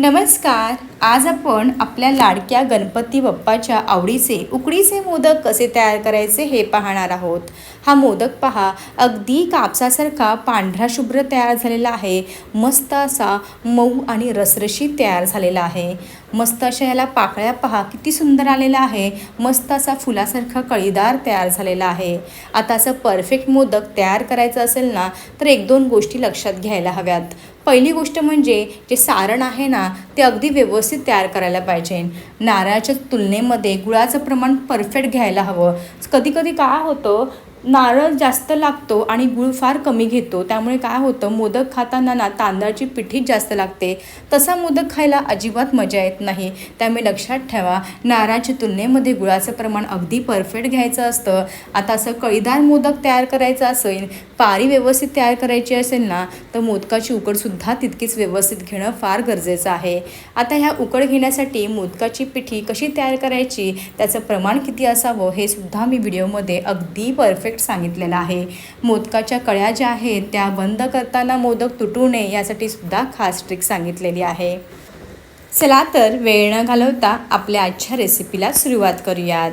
नमस्कार. आज आपण आपल्या लाडक्या गणपती बाप्पाच्या आवडीचे उकडीचे मोदक कसे तयार करायचे हे पाहणार आहोत. हा मोदक पहा अगदी कापसासारखा पांढरा शुभ्र तयार झालेला आहे. मस्त असा मऊ आणि रसरशीत तयार झालेला आहे. मस्त अशा याला पाकळ्या पहा किती सुंदर आलेला आहे. मस्त असा फुलासारखा कळीदार तयार झालेला आहे. आता असं परफेक्ट मोदक तयार करायचं असेल ना तर एक दोन गोष्टी लक्षात घ्यायला हव्यात. पहिली गोष्ट म्हणजे जे सारण आहे ना ते अगदी व्यवस्थित तयार करायला पाहिजे. नारळाच्या तुलनेमध्ये गुळाचं प्रमाण परफेक्ट घ्यायला हवं. कधी कधी काय होतं नारळ जास्त लागतो आणि गुळ फार कमी घेतो. त्यामुळे काय होतं मोदक खाताना ना तांदळाची पिठीच जास्त लागते. तसा मोदक खायला अजिबात मजा येत नाही. त्यामुळे लक्षात ठेवा नारळाच्या तुलनेमध्ये गुळाचं प्रमाण अगदी परफेक्ट घ्यायचं असतं. आता असं कळीदार मोदक तयार करायचं असेल पारी व्यवस्थित तयार करायची असेल ना तर मोदकाची उकडसुद्धा तितकीच व्यवस्थित घेणं फार गरजेचं आहे. आता ह्या उकड घेण्यासाठी मोदकाची पिठी कशी तयार करायची त्याचं प्रमाण किती असावं हे सुद्धा मी व्हिडिओमध्ये अगदी परफेक्ट सांगितलेलं आहे. मोदकाच्या कळ्या ज्या आहेत त्या बंद करताना मोदक तुटू नये यासाठी सुद्धा खास ट्रिक सांगितलेली आहे. चला तर वेळ न घालवता आपल्या आजच्या रेसिपीला सुरुवात करूयात.